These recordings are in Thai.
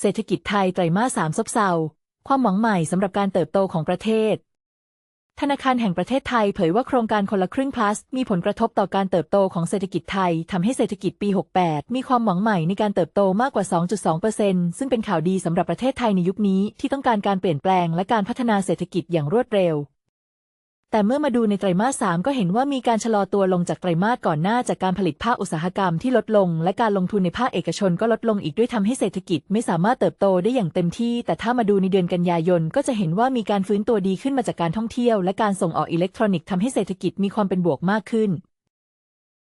เศรษฐกิจไทยไตรมาสสามซบเซา ความหวังใหม่สำหรับการเติบโตของประเทศ ธนาคารแห่งประเทศไทยเผยว่าโครงการคนละครึ่ง plus มีผลกระทบต่อการเติบโตของเศรษฐกิจไทยทำให้เศรษฐกิจปี 68 มีความหวังใหม่ในการเติบโตมากกว่า 2.2%ซึ่งเป็นข่าวดีสำหรับประเทศไทยในยุคนี้ที่ต้องการการเปลี่ยนแปลงและการพัฒนาเศรษฐกิจอย่างรวดเร็ว แต่เมื่อมาดูในไตรมาสสามก็เห็นว่ามีการชะลอตัวลงจากไตรมาสก่อนหน้าจากการผลิตภาคอุตสาหกรรมที่ลดลง และการลงทุนในภาคเอกชนก็ลดลงอีกด้วยทำให้เศรษฐกิจไม่สามารถเติบโตได้อย่างเต็มที่ แต่ถ้ามาดูในเดือนกันยายนก็จะเห็นว่ามีการฟื้นตัวดีขึ้นมาจากการท่องเที่ยว และการส่งออกอิเล็กทรอนิกส์ทำให้เศรษฐกิจมีความเป็นบวกมากขึ้น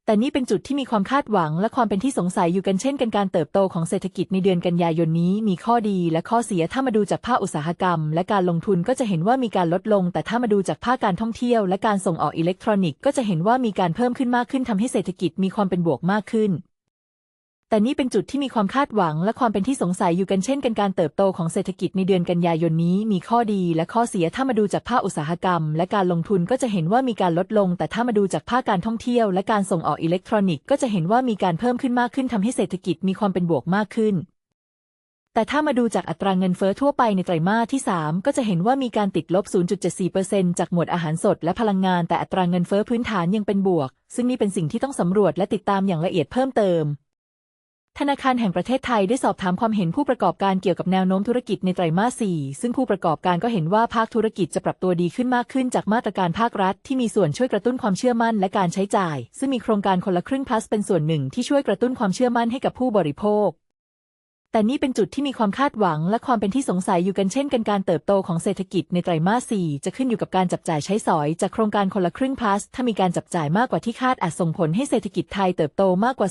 แต่นี่เป็นจุดที่มีความคาดหวังและความเป็นที่สงสัยอยู่กันเช่นกันการเติบโตของเศรษฐกิจในเดือนกันยายนนี้มีข้อดีและข้อเสียถ้ามาดูจากภาคอุตสาหกรรม และการลงทุนก็จะเห็นว่ามีการลดลง แต่ถ้ามาดูจากภาคการท่องเที่ยวและการส่งออกอิเล็กทรอนิกส์ก็จะเห็นว่ามีการเพิ่มขึ้นมากขึ้นทำให้เศรษฐกิจมีความเป็นบวกมากขึ้น แต่นี่เป็นจุดที่มีความคาดหวังและความเป็นที่สงสัยอยู่กันเช่นกันการเติบโตของเศรษฐกิจในเดือนกันยายนนี้ มีข้อดีและข้อเสียถ้ามาดูจากภาคอุตสาหกรรม และการลงทุนก็จะเห็นว่ามีการลดลง แต่ถ้ามาดูจากภาคการท่องเที่ยวและการส่งออกอิเล็กทรอนิกส์ก็จะเห็นว่ามีการเพิ่มขึ้นมากขึ้นทำให้เศรษฐกิจมีความเป็นบวกมากขึ้น แต่ถ้ามาดูจากอัตราเงินเฟ้อทั่วไปในไตรมาสที่ 3 ก็จะเห็นว่ามีการติดลบ 0.74%จากหมวดอาหารสดและพลังงาน แต่อัตราเงินเฟ้อพื้นฐานยังเป็นบวก ซึ่งนี่เป็นสิ่งที่ต้องสำรวจและติดตามอย่างละเอียดเพิ่มเติม ธนาคารแห่งประเทศไทยได้สอบถามความเห็นผู้ประกอบการเกี่ยวกับแนวโน้มธุรกิจในไตรมาส 4 ซึ่งผู้ประกอบการก็เห็นว่าภาคธุรกิจจะปรับตัวดีขึ้นมากขึ้นจากมาตรการภาครัฐ ที่มีส่วนช่วยกระตุ้นความเชื่อมั่นและการใช้จ่าย ซึ่งมีโครงการคนละครึ่งพลัสเป็นส่วนหนึ่งที่ช่วยกระตุ้นความเชื่อมั่นให้กับผู้บริโภค แต่นี่เป็นจุดที่มีความคาดหวังและความเป็นที่สงสัยอยู่กันเช่นกันการเติบโตของเศรษฐกิจในไตรมาส 4 จะขึ้นอยู่กับการจับจ่ายใช้สอย จากโครงการคนละครึ่ง plus ถ้ามีการจับจ่ายมากกว่าที่คาดอาจส่งผลให้เศรษฐกิจไทยเติบโตมากกว่า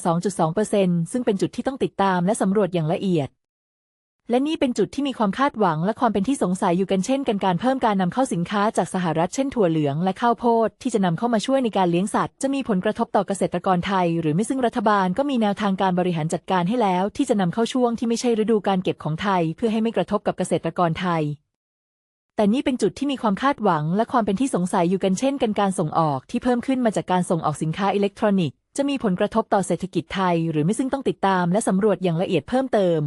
2.2%ซึ่งเป็นจุดที่ต้องติดตามและสำรวจอย่างละเอียด และนี่เป็นจุดที่มีความคาดหวังและความเป็นที่สงสัยอยู่กันเช่นกันการเพิ่มการนำเข้าสินค้าจากสหรัฐเช่นถั่วเหลืองและข้าวโพดที่จะนำเข้ามาช่วยในการเลี้ยงสัตว์ จะมีผลกระทบต่อเกษตรกรไทย หรือไม่ซึ่งรัฐบาลก็มีแนวทางการบริหารจัดการให้แล้ว ที่จะนำเข้าช่วงที่ไม่ใช่ฤดูการเก็บของไทย เพื่อให้ไม่กระทบกับเกษตรกรไทยแต่นี่เป็นจุดที่มีความคาดหวังและความเป็นที่สงสัยอยู่กันเช่นกันการส่งออกที่เพิ่มขึ้นมาจากการส่งออกสินค้าอิเล็กทรอนิกส์จะมีผลกระทบต่อเศรษฐกิจไทย หรือไม่ซึ่งต้องติดตามและสำรวจอย่างละเอียดเพิ่มเติม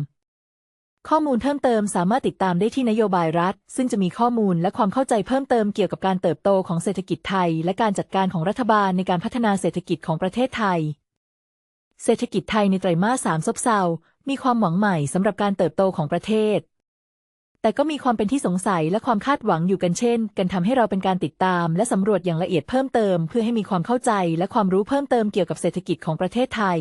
ข้อมูลเพิ่มเติมสามารถติดตามได้ที่นโยบายรัฐ ซึ่งจะมีข้อมูลและความเข้าใจเพิ่มเติมเกี่ยวกับการเติบโตของเศรษฐกิจไทย และการจัดการของรัฐบาลในการพัฒนาเศรษฐกิจของประเทศไทย เศรษฐกิจไทยในไตรมาสสามซบเซา มีความหวังใหม่สำหรับการเติบโตของประเทศ แต่ก็มีความเป็นที่สงสัยและความคาดหวังอยู่กันเช่น กันทำให้เราเป็นการติดตาม และสำรวจอย่างละเอียดเพิ่มเติม เพื่อให้มีความเข้าใจและความรู้เพิ่มเติมเกี่ยวกับเศรษฐกิจของประเทศไทย